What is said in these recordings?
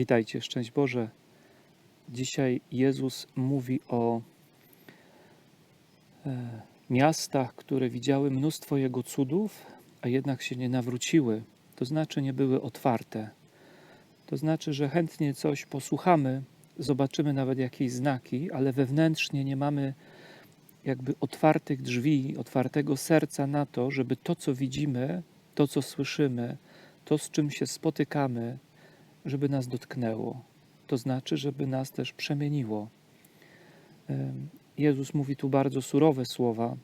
Witajcie, szczęść Boże. Dzisiaj Jezus mówi o e, miastach, które widziały mnóstwo Jego cudów, a jednak się nie nawróciły. To znaczy nie były otwarte. To znaczy, że chętnie coś posłuchamy, zobaczymy nawet jakieś znaki, ale wewnętrznie nie mamy jakby otwartych drzwi, otwartego serca na to, żeby to, co widzimy, to, co słyszymy, to, z czym się spotykamy, żeby nas dotknęło. To znaczy, żeby nas też przemieniło. Em, Jezus mówi tu bardzo surowe słowa.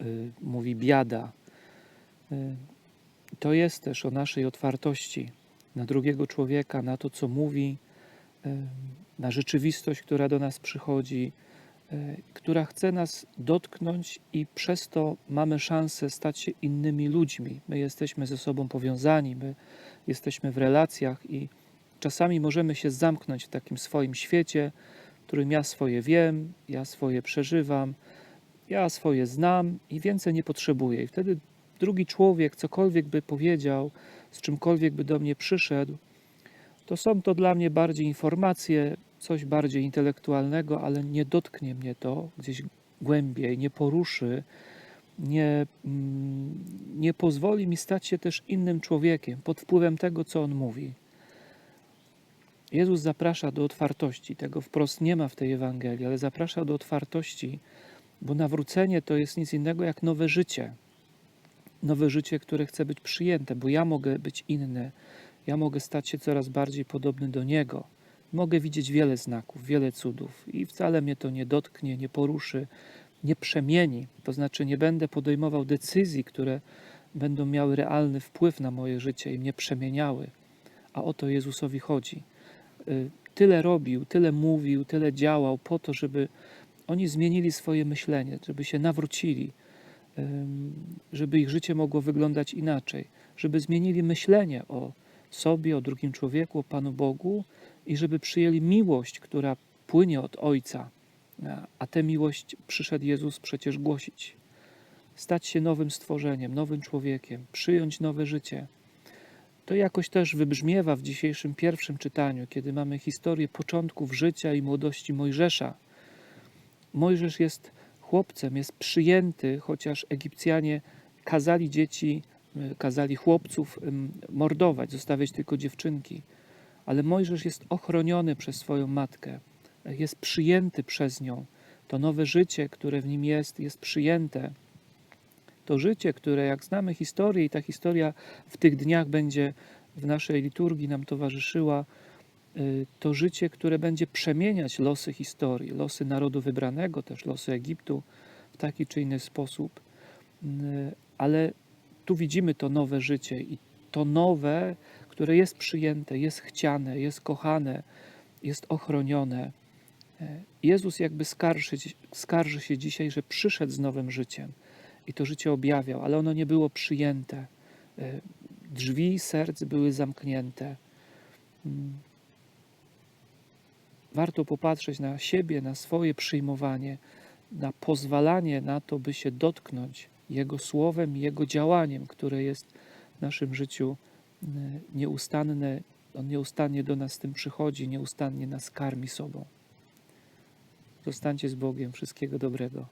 Y, Mówi biada. Y, To jest też o naszej otwartości na drugiego człowieka, na to, co mówi, na rzeczywistość, która do nas przychodzi, e, która chce nas dotknąć, i przez to mamy szansę stać się innymi ludźmi. My jesteśmy ze sobą powiązani, my jesteśmy w relacjach i czasami możemy się zamknąć w takim swoim świecie, w którym ja swoje wiem, ja swoje przeżywam, ja swoje znam i więcej nie potrzebuję. I wtedy drugi człowiek, cokolwiek by powiedział, z czymkolwiek by do mnie przyszedł, to są to dla mnie bardziej informacje, coś bardziej intelektualnego, ale nie dotknie mnie to gdzieś głębiej, nie poruszy, nie, mm, nie pozwoli mi stać się też innym człowiekiem pod wpływem tego, co on mówi. Jezus zaprasza do otwartości. Tego wprost nie ma w tej Ewangelii, ale zaprasza do otwartości, bo nawrócenie to jest nic innego jak nowe życie. Nowe życie, które chce być przyjęte, bo ja mogę być inny, ja mogę stać się coraz bardziej podobny do Niego. Mogę widzieć wiele znaków, wiele cudów i wcale mnie to nie dotknie, nie poruszy, nie przemieni. To znaczy, nie będę podejmował decyzji, które będą miały realny wpływ na moje życie i mnie przemieniały. A o to Jezusowi chodzi. Y, Tyle robił, tyle mówił, tyle działał po to, żeby oni zmienili swoje myślenie, żeby się nawrócili, żeby ich życie mogło wyglądać inaczej, żeby zmienili myślenie o sobie, o drugim człowieku, o Panu Bogu i żeby przyjęli miłość, która płynie od Ojca. A- tę miłość przyszedł Jezus przecież głosić. Stać się nowym stworzeniem, nowym człowiekiem, przyjąć nowe życie. To jakoś też wybrzmiewa w dzisiejszym pierwszym czytaniu, kiedy mamy historię początków życia i młodości Mojżesza. Mojżesz jest chłopcem, jest przyjęty, chociaż Egipcjanie kazali dzieci, y, kazali chłopców mordować, zostawiać tylko dziewczynki. Ale Mojżesz jest ochroniony przez swoją matkę, jest przyjęty przez nią. To nowe życie, które w nim jest, jest przyjęte. To życie, które, jak znamy historię, i ta historia w tych dniach będzie w naszej liturgii nam towarzyszyła, y, to życie, które będzie przemieniać losy historii, losy narodu wybranego, też losy Egiptu w taki czy inny sposób. Y, Ale tu widzimy to nowe życie i to nowe, które jest przyjęte, jest chciane, jest kochane, jest ochronione. E, Jezus jakby skarży, skarży się dzisiaj, że przyszedł z nowym życiem i to życie objawiał, ale ono nie było przyjęte. E, Drzwi serc były zamknięte. Mm. Warto popatrzeć na siebie, na swoje przyjmowanie, na pozwalanie na to, by się dotknąć Jego słowem Jego działaniem, które jest w naszym życiu mm, nieustanne. On nieustannie do nas z tym przychodzi, nieustannie nas karmi sobą. Zostańcie z Bogiem. Wszystkiego dobrego.